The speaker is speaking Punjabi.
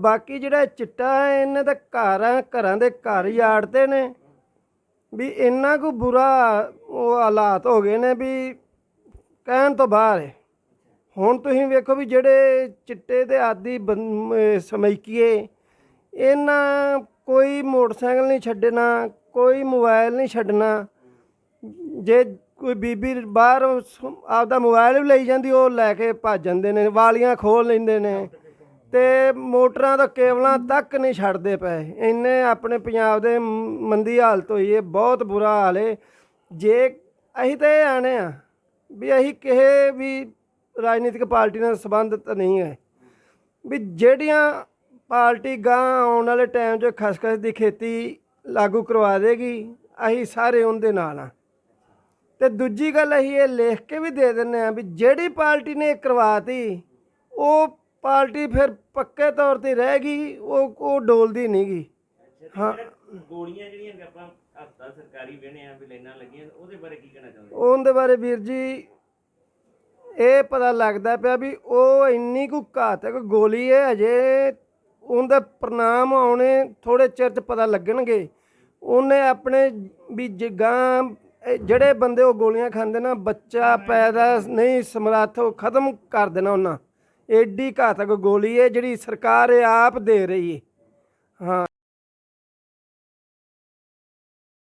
ਬਾਕੀ ਜਿਹੜਾ ਚਿੱਟਾ ਹੈ, ਇਹਨਾਂ ਤਾਂ ਘਰਾਂ ਘਰਾਂ ਦੇ ਘਰ ਹੀ ਆੜਤੇ ਨੇ। ਵੀ ਇੰਨਾ ਕੁ ਬੁਰਾ ਉਹ ਹਾਲਾਤ ਹੋ ਗਏ ਨੇ ਵੀ ਕਹਿਣ ਤੋਂ ਬਾਹਰ ਹੈ। ਹੁਣ ਤੁਸੀਂ ਵੇਖੋ ਵੀ ਜਿਹੜੇ ਚਿੱਟੇ ਦੇ ਆਦੀ ਬੰ- ਅਹ ਸਮੈਕੀਏ, ਇਹਨਾਂ ਕੋਈ ਮੋਟਰਸਾਈਕਲ ਨਹੀਂ ਛੱਡਣਾ, ਕੋਈ ਮੋਬਾਈਲ ਨਹੀਂ ਛੱਡਣਾ। ਜੇ ਕੋਈ ਬੀਬੀ ਬਾਹਰ ਸ- ਆਪਦਾ ਮੋਬਾਈਲ ਵੀ ਲਈ ਜਾਂਦੀ, ਉਹ ਲੈ ਕੇ ਭੱਜ ਜਾਂਦੇ ਨੇ, ਵਾਲੀਆਂ ਖੋਲ ਲੈਂਦੇ ਨੇ। ਤੇ ਮੋਟਰਾਂ ਦਾ ਕੇਬਲਾਂ ਤੱਕ ਨਹੀਂ ਛੱਡਦੇ ਪਏ। ਇੰਨੇ ਆਪਣੇ ਪੰਜਾਬ ਦੇ ਮੰਦੀ ਹਾਲਤ ਹੋਈ ਹੈ ਬਹੁਤ ਬੁਰਾ ਹਾਲ ਏ। ਜੇ ਅਸੀਂ ਤਾਂ ਇਹ ਆਣੇ ਆ ਵੀ ਅਸੀਂ ਕਿਸੇ ਵੀ ਰਾਜਨੀਤਿਕ ਪਾਰਟੀ ਨਾਲ ਸੰਬੰਧਿਤ ਨਹੀਂ ਹੈ, ਵੀ ਜਿਹੜੀਆਂ ਪਾਰਟੀ ਗਾਂ ਆਉਣ ਵਾਲੇ ਟਾਈਮ 'ਚ ਖਸਖਸ ਦੀ ਖੇਤੀ ਲਾਗੂ ਕਰਵਾ ਦੇਗੀ, ਅਸੀਂ ਸਾਰੇ ਉਹਦੇ ਨਾਲ ਆ। ਤੇ ਦੂਜੀ ਗੱਲ ਅਸੀਂ ਇਹ ਲਿਖ ਕੇ ਵੀ ਦੇ ਦਿੰਨੇ ਆ ਵੀ ਜਿਹੜੀ ਪਾਰਟੀ ਨੇ ਇਹ ਕਰਵਾਤੀ, ਉਹ ਪਾਰਟੀ ਫਿਰ ਪੱਕੇ ਤੌਰ ਤੇ ਰਹੇਗੀ ਉਹ ਉਹ ਡੋਲਦੀ ਨਹੀਂਗੀ ਹਾਂ। ਗੋਲੀਆਂ ਜਿਹੜੀਆਂ ਆਪਾਂ ਹਸਪਤਾਲ ਸਰਕਾਰੀ ਵੇਣੇ ਆ ਵੀ ਲਾਈਨਾਂ ਲੱਗੀਆਂ ਉਹਦੇ ਬਾਰੇ ਕੀ ਕਹਿਣਾ ਚਾਹੁੰਦੇ ਉਹਦੇ ਬਾਰੇ ਵੀਰ ਜੀ ਇਹ ਪਤਾ ਲੱਗਦਾ ਪਿਆ ਵੀ ਉਹ ਇੰਨੀ ਕੁ ਘਾਤਕ ਗੋਲੀ ਹੈ ਅਜੇ ਉਹਦੇ ਪ੍ਰਣਾਮ ਆਉਣੇ ਥੋੜੇ ਚਿਰ ਚ ਪਤਾ ਲੱਗਣਗੇ। ਉਹਨੇ ਆਪਣੇ ਵੀ ਜਗਾਂ ਜਿਹੜੇ ਬੰਦੇ ਉਹ ਗੋਲੀਆਂ ਖਾਂਦੇ ਨਾ ਬੱਚਾ ਪੈਦਾ ਨਹੀਂ ਸਮਰੱਥ ਉਹ ਖਤਮ ਕਰ ਦੇਣਾ ਉਹਨਾਂ। ਐਡੀ ਘਾਤਕ ਗੋਲੀ ਹੈ ਜਿਹੜੀ ਸਰਕਾਰ ਇਹ ਆਪ ਦੇ ਰਹੀ ਹੈ ਹਾਂ।